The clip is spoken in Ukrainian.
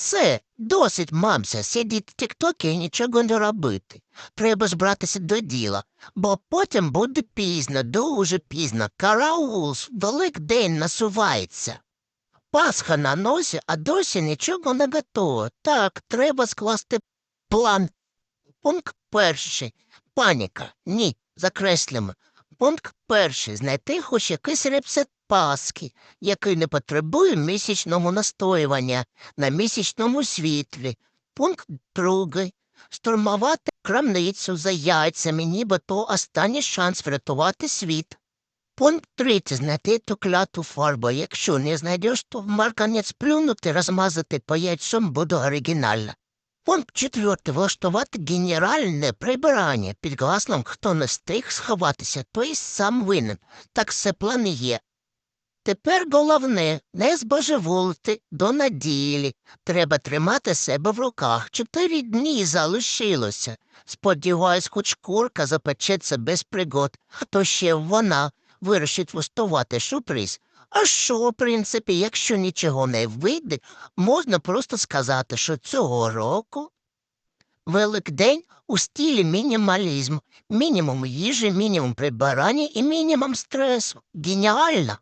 Все, досить, мамся, сидіти в тіктокі і нічого не робити. Треба ж братися до діла, бо потім буде пізно, дуже пізно. Караул, Великдень насувається. Пасха на носі, а досі нічого не готово. Так, треба скласти план. Пункт перший. Паніка. Ні, закреслимо. Пункт перший. Знайти хоч якийсь рецепт Пасхи, який не потребує місячного настоювання на місячному світлі. Пункт другий. Штурмувати крамницю за яйцями, ніби то останній шанс врятувати світ. Пункт третій. Знайти ту кляту фарбу. Якщо не знайдеш, то марканець плюнути, розмазати по яйцям буде оригінально. Пункт четвертий. Влаштувати генеральне прибирання під гаслом, хто не встиг сховатися, той сам винен. Так все плани є. Тепер головне не збожеволити до неділі. Треба тримати себе в руках. Чотири дні залишилося. Сподіваюсь, хоч курка запечеться без пригод, а то ще вона вирішить влаштувати сюрприз. А що, в принципі, якщо нічого не вийде, можна просто сказати, що цього року Великдень у стилі мінімалізм. Мінімум їжі, мінімум прибирання і мінімум стресу. Геніально!